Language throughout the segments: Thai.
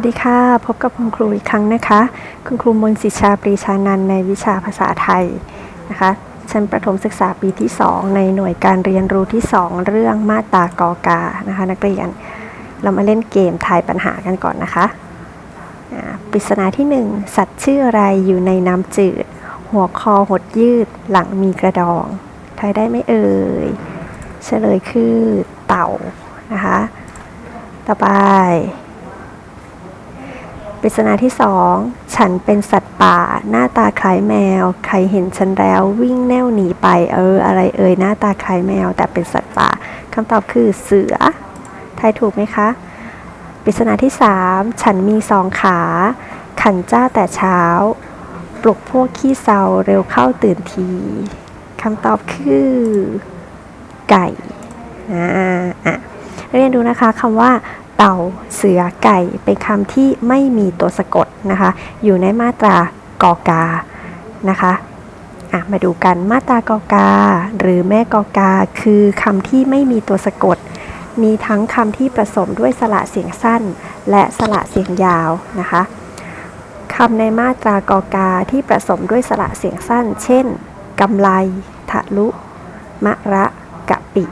วัสดีค่ะ พบกับคุณครูอีกครั้งนะคะ คุณครูมนต์สิชาปรีชานันในวิชาภาษาไทยนะคะชั้นประถมศึกษาปีที่ 2 ในหน่วยการเรียนรู้ที่ 2 เรื่องมาตากอกานะคะ นักเรียน เรามาเล่นเกมทายปัญหากันก่อนนะคะอ่าปริศนาที่ 1 สัตว์ชื่ออะไรอยู่ในน้ำจืด หัวคอหดยืดหลังมีกระดองทายได้ไหมเอ่ยเฉลยคือเต่านะคะ ต่อไป ปริศนาที่สองฉันเป็นสัตว์ป่า หน้าตาคล้ายแมว ใครเห็นฉันแล้ววิ่งแน่วหนีไป เออ อะไรเอ่ยหน้าตาคล้ายแมว แต่เป็นสัตว์ป่าคำตอบคือเสือทายถูกไหมคะปริศนาที่สามฉันมีสองขา ขันจ้าแต่เช้า ปลุกพวกขี้เศร้าเร็วเข้าตื่นทีคำตอบคือ ไก่อ่าอะเรียนดูนะคะคำว่า เต่า เสือ ไก่ เป็นคำที่ไม่มีตัวสะกดนะคะ อยู่ในมาตรากอกา นะคะอะมาดูกันมาตรากอกา หรือแม่กอกา คือคำที่ไม่มีตัวสะกด มีทั้งคำที่ผสมด้วยสระเสียงสั้น และสระเสียงยาวนะคะคำในมาตรากอกาที่ผสมด้วยสระเสียงสั้น เช่นกำไลทะลุ มะระกะปิ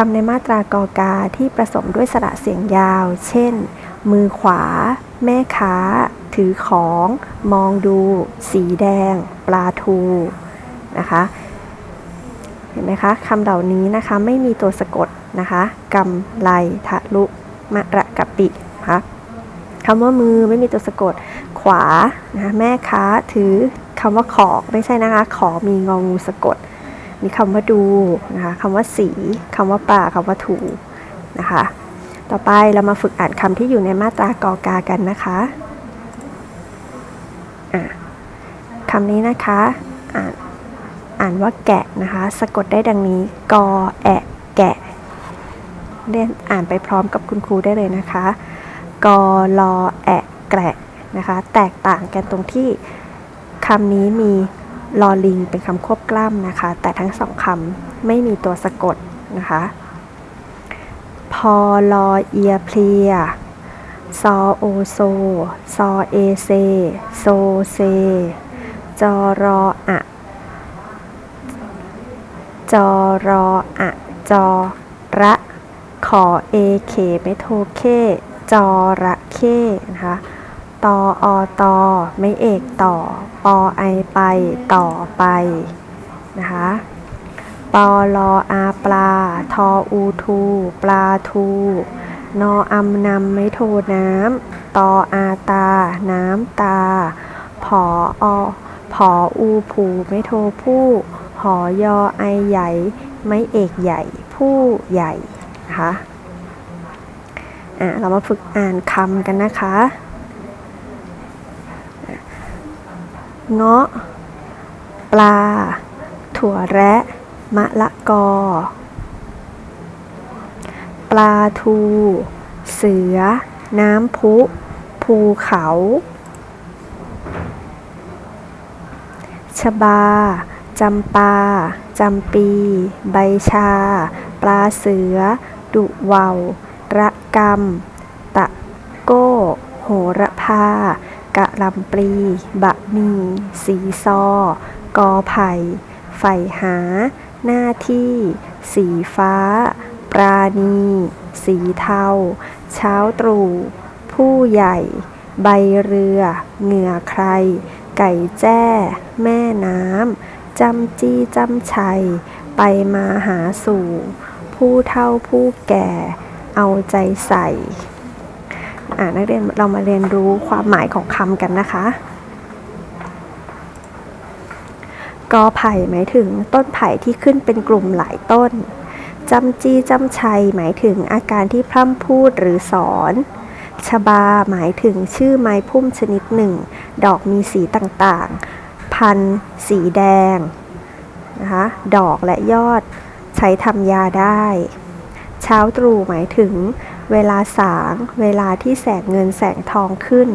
คำในมาตรากอกาที่ผสมด้วยสระเสียงยาว เช่น มือขวา แม่ค้า ถือของ มองดู สีแดง ปลาทู นะคะ เห็นไหมคะคำเหล่านี้นะคะไม่มีตัวสะกดนะคะกำไลทะลุมะระกะปินะคะคำว่ามือไม่มีตัวสะกด ขวานะคะแม่ค้าถือคำว่าขอไม่ใช่นะคะ ขอมีงองูสะกด มีคำว่าดูนะคะคำว่าสีคำว่าปลาคำว่าถูนะคะ ต่อไปเรามาฝึกอ่านคำที่อยู่ในมาตรากอกากันนะคะะคำนี้นะคะอ่านอ่านว่าแกะนะคะ สะกดได้ดังนี้กอแอะแกะเรียนอ่านไปพร้อมกับคุณครูได้เลยนะคะ กอลอแอะแกะนะคะ แตกต่างกันตรงที่คำนี้มี ลอลิงเป็นคำควบกล้ำนะคะ แต่ทั้งสองคำไม่มีตัวสะกดนะคะ พอลอเอียเพลียซอโอโซ ซอเอเซ โซเซ จอรออะจอรออะจอระขอเอเคไม่โทเค จอระเคนะคะ ตออตอไม่เอกต่อ ปอไอไปต่อไปนะคะปอลออาปลา ทออูทู ปลาทู นออำนำไม่โทน้ำ ตออาตา น้ำตา ผออผออูผูไม่โทผู้ หอยอไอใหญ่ ไม่เอกใหญ่ ผู้ใหญ่นะคะอะเรามาฝึกอ่านคำกันนะคะ เงาะ ปลา ถั่วแระ มะละกอ ปลาทู เสือ น้ำพุ ภูเขา ชบา จำปา จำปี ใบชา ปลาเสือ ดุเวาวระกำตะโก้ โหระพา กะลำปลี บะมี สีซอ กอไผ่ไฟหา หน้าที่ สีฟ้า ปราณี สีเทา เช้าตรู่ ผู้ใหญ่ ใบเรือ เหงื่อใคร ไก่แจ้ แม่น้ำ จำจี้จำชัย ไปมาหาสู่ ผู้เฒ่าผู้แก่ เอาใจใส่ นักเรียนเรามาเรียนรู้ความหมายของคำกันนะคะกอไผ่หมายถึงต้นไผ่ที่ขึ้นเป็นกลุ่มหลายต้น จำจีจำชัยหมายถึงอาการที่พร่ำพูดหรือสอนชบาหมายถึงชื่อไม้พุ่มชนิดหนึ่ง ดอกมีสีต่างๆ พันสีแดงนะคะดอกและยอดใช้ทำยาได้ เช้าตรู่หมายถึง เวลาสาง เวลาที่แสงเงินแสงทองขึ้น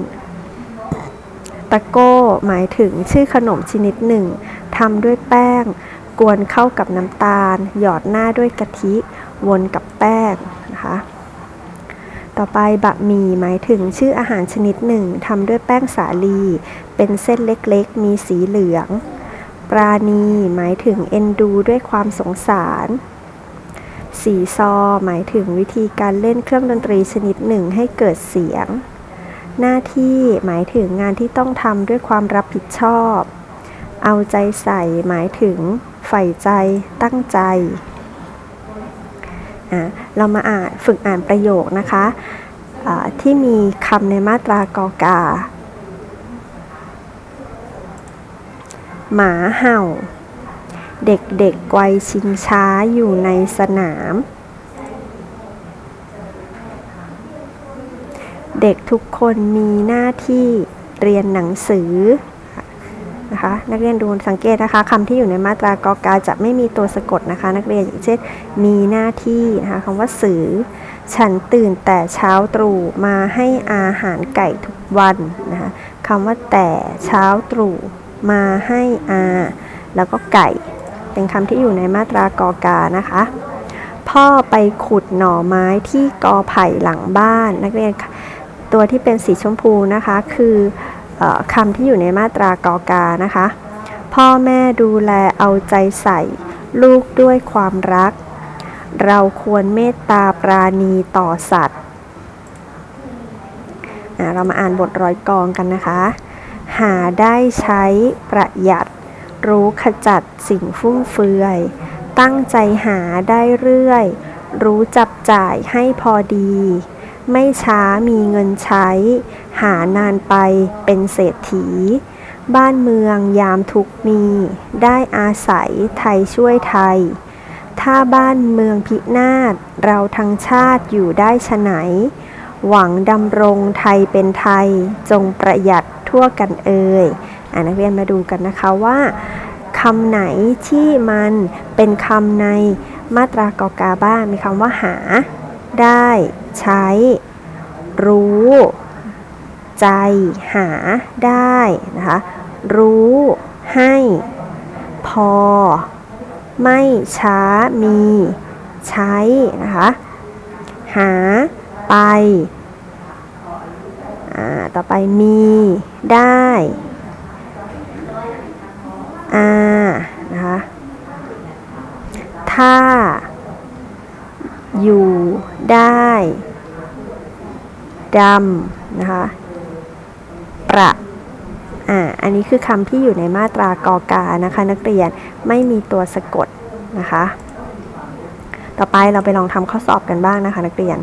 ตะโก้หมายถึงชื่อขนมชนิดหนึ่งทำด้วยแป้ง กวนเข้ากับน้ำตาล หยอดหน้าด้วยกะทิ วนกับแป้งนะคะต่อไปบะหมี่หมายถึงชื่ออาหารชนิดหนึ่งทำด้วยแป้งสาลี เป็นเส้นเล็กๆ มีสีเหลือง ปราณีหมายถึงเอ็นดูด้วยความสงสาร สีซอ หมายถึงวิธีการเล่นเครื่องดนตรีชนิดหนึ่งให้เกิดเสียง หน้าที่หมายถึงงานที่ต้องทำด้วยความรับผิดชอบ เอาใจใส่หมายถึงใฝ่ใจ ตั้งใจอะเรามาอ่านฝึกอ่านประโยคนะคะอ่าที่มีคำในมาตรากอกา หมาเห่า เด็กๆวัยชิงช้าอยู่ในสนาม เด็กทุกคนมีหน้าที่เรียนหนังสือนะคะนักเรียนดูสังเกตนะคะคำที่อยู่ในมาตรากอกาจะไม่มีตัวสะกดนะคะ นักเรียนอย่างเช่นมีหน้าที่นะคะคำว่าสือ ฉันตื่นแต่เช้าตรู่มาให้อาหารไก่ทุกวันนะคะคำว่าแต่เช้าตรู่มาให้อา แล้วก็ไก่ เป็นคำที่อยู่ในมาตรากอกานะคะ พ่อไปขุดหน่อไม้ที่กอไผ่หลังบ้าน นักเรียนตัวที่เป็นสีชมพูนะคะ คืออคำที่อยู่ในมาตรากอกานะคะ พ่อแม่ดูแลเอาใจใส่ ลูกด้วยความรัก เราควรเมตตาปราณีต่อสัตว์เรามาอ่านบทร้อยกรองกันนะคะ หาได้ใช้ประหยัด รู้ขจัดสิ่งฟุ่มเฟือย ตั้งใจหาได้เรื่อย รู้จับจ่ายให้พอดี ไม่ช้ามีเงินใช้ หานานไปเป็นเศรษฐี บ้านเมืองยามทุกมี ได้อาศัยไทยช่วยไทย ถ้าบ้านเมืองพินาศเราทั้งชาติอยู่ได้ฉะไหน หวังดำรงไทยเป็นไทยจงประหยัดทั่วกันเอ่ย นักเรียนมาดูกันนะคะว่าคำไหนที่มันเป็นคำในมาตรากอกาบ้าง มีคำว่าหา ได้ ใช้ รู้ ใจ หา ได้นะคะ รู้ ให้ พอ ไม่ช้า มี ใช้ นะคะ หา ไป ต่อไปมี ได้ อานะคะ ถ้า อยู่ ได้ดำนะคะ ประอ่าอันนี้คือคำที่อยู่ในมาตรากอกานะคะ นักเรียนไม่มีตัวสะกดนะคะ ต่อไปเราไปลองทำข้อสอบกันบ้างนะคะ นักเรียน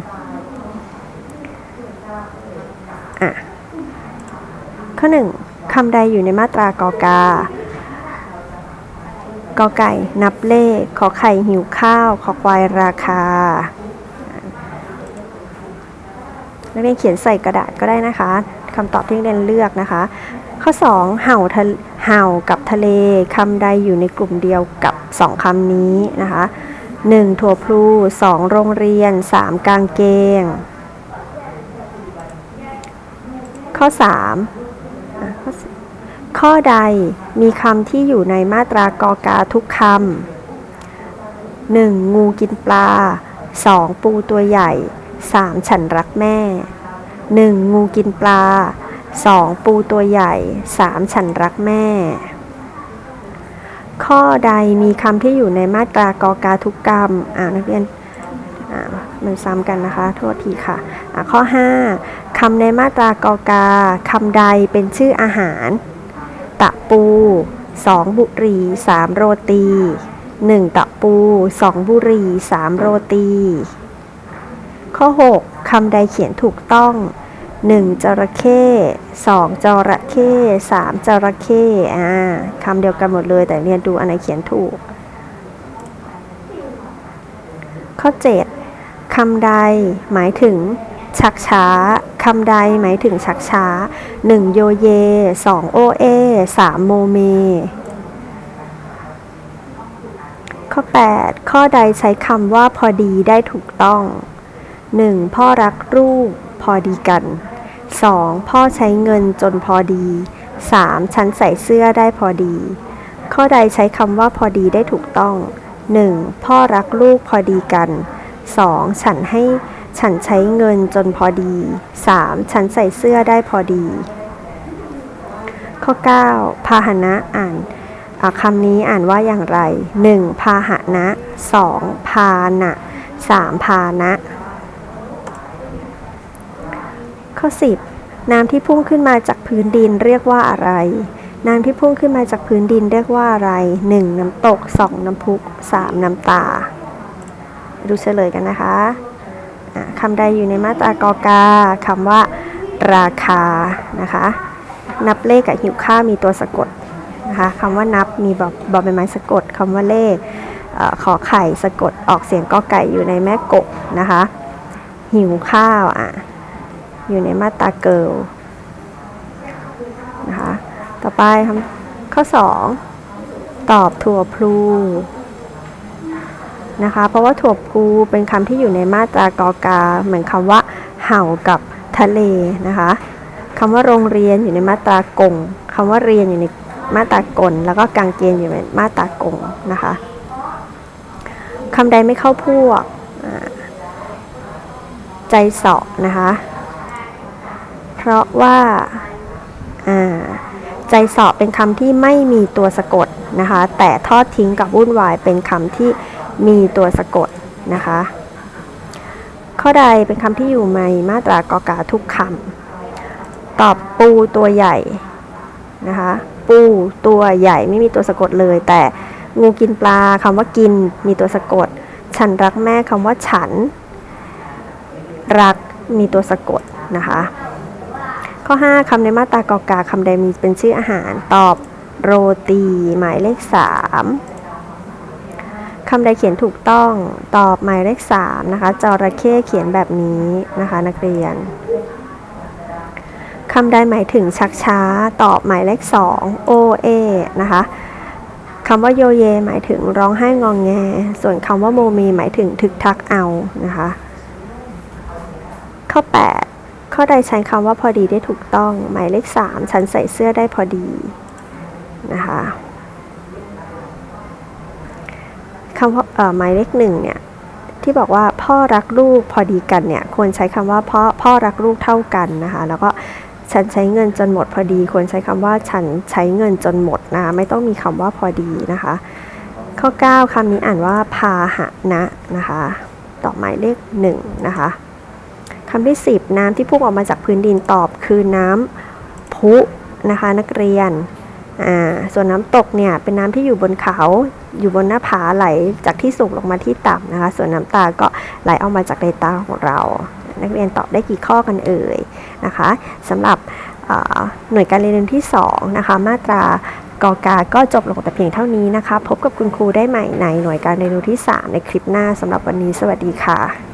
อะข้อหนึ่งคำใดอยู่ในมาตรากอกา กอไก่นับเลข ขอไข่หิวข้าว ขอควายราคา นักเรียนเขียนใส่กระดาษก็ได้นะคะคำตอบที่นักเรียนเลือกนะคะ ข้อ 2 เห่าเห่ากับทะเลคำใดอยู่ในกลุ่มเดียวกับ 2คำนี้นะคะ 1. ถั่วพลู 2. โรงเรียน 3. กางเกง ข้อ3ข้อ ข้อใดมีคำที่อยู่ในมาตรากอกาทุกคำ 1. งูกินปลา 2. ปูตัวใหญ่ 3. ฉันรักแม่ 1. งูกินปลา 2. ปูตัวใหญ่ 3. ฉันรักแม่ ข้อใดมีคำที่อยู่ในมาตรากอกาทุกกรรมอ่านักเรียนมันซ้ำกันนะคะ โทษทีค่ะอ่าข้อ 5คำในมาตรากอกาคำใดเป็นชื่ออาหาร ปู 2 บุรี 3 โรตี 1 ตะปู 2 บุรี 3 โรตี ข้อ 6คำใดเขียนถูกต้อง 1. จระเข้2จระเข้3จระเข้อ่าคำเดียวกันหมดเลยแต่เรียนดูอันไหนเขียนถูก ข้อ 7คำใดหมายถึง ชักช้าคำใดหมายถึงชักช้า 1. โยเย 2. โอเอ 3. โมเม ข้อ 8 ข้อใดใช้คำว่าพอดีได้ถูกต้อง 1. พ่อรักลูกพอดีกัน 2. พ่อใช้เงินจนพอดี 3. ฉันใส่เสื้อได้พอดี ข้อใดใช้คำว่าพอดีได้ถูกต้อง 1. พ่อรักลูกพอดีกัน 2. ฉันให้ ฉันใช้เงินจนพอดี 3. ฉันใส่เสื้อได้พอดี ข้อ 9 พาหนะอ่านคำนี้อ่านว่าอย่างไร 1. พาหนะ 2. พาหนะ 3. พานะ ข้อ 10 น้ำที่พุ่งขึ้นมาจากพื้นดินเรียกว่าอะไร น้ำที่พุ่งขึ้นมาจากพื้นดินเรียกว่าอะไร 1. น้ำตก 2. น้ำพุ 3. น้ำตา ดูเฉลยกันนะคะ คำใดอยู่ในมาตรากอกาคำว่าราคานะคะ นับเลขกับหิวข้าวมีตัวสะกดนะคะคำว่านับมีบอบอใบไม้สะกดคำว่าเลขอขอไข่สะกดออกเสียงกอไก่อยู่ในแม่กบนะคะ หิวข้าวอะอยู่ในมาตราเกิลนะคะ ต่อไปคำข้อ 2 ตอบถั่วพลู นะคะ เพราะว่าถั่วพูเป็นคำที่อยู่ในมาตรากอกา เหมือนคำว่าเห่ากับทะเลนะคะคำว่าโรงเรียนอยู่ในมาตรากงคำว่าเรียนอยู่ในมาตรากล แล้วก็กางเกงอยู่ในมาตรากงนะคะคำใดไม่เข้าพวก ใจเสาะนะคะ เพราะว่าอ่าใจเสาะเป็นคำที่ไม่มีตัวสะกดนะคะ แต่ทอดทิ้งกับวุ่นวายเป็นคำที่ มีตัวสะกดนะคะ ข้อใดเป็นคำที่อยู่ในมาตรากอกาทุกคำตอบปูตัวใหญ่นะคะปูตัวใหญ่ไม่มีตัวสะกดเลย แต่งูกินปลาคำว่ากินมีตัวสะกด ฉันรักแม่คำว่าฉัน รักมีตัวสะกดนะคะ ข้อ 5คำในมาตรากอกาคำใดมีเป็นชื่ออาหารตอบโรตี หมายเลข 3 คำใดเขียนถูกต้องตอบหมายเลข3นะคะจระเข้เขียนแบบนี้นะคะนักเรียนคำใดหมายถึงชักช้าตอบหมายเลข2โอเอนะคะคำว่าโยเย หมายถึงร้องไห้งองแง ส่วนคำว่าโมมีหมายถึงทึกทักเอานะคะ ข้อ 8 ข้อใดใช้คำว่าพอดีได้ถูกต้อง หมายเลข 3 ฉันใส่เสื้อได้พอดีนะคะ คำว่าเอ่อหมายเลขหนึ่งเนี่ยที่บอกว่าพ่อรักลูกพอดีกันเนี่ยควรใช้คำว่าพ่อพ่อรักลูกเท่ากันนะคะแล้วก็ฉันใช้เงินจนหมดพอดี ควรใช้คำว่าฉันใช้เงินจนหมดนะะไม่ต้องมีคำว่าพอดีนะคะ ข้อ 9คำนี้อ่านว่าพาหะนะนะคะต่อหมายเลขหนึ่งนะคะคำที่ 10 น้ำที่พุ่งออกมาจากพื้นดินตอบคือน้ำพุนะคะนักเรียนอ่าส่วนน้ำตกเนี่ยเป็นน้ำที่อยู่บนเขา อยู่บนหน้าผาไหลจากที่สูงลงมาที่ต่ำนะคะ ส่วนน้ำตาก็ไหลออกมาจากในตาของเรา นักเรียนตอบได้กี่ข้อกันเอ่ยนะคะสำหรับหน่วยการเรียนที่2นะคะมาตรากอกาก็จบลงแต่เพียงเท่านี้นะคะ พบกับคุณครูได้ใหม่ในหน่วยการเรียนรู้ที่ 3 ในคลิปหน้าสำหรับวันนี้สวัสดีค่ะ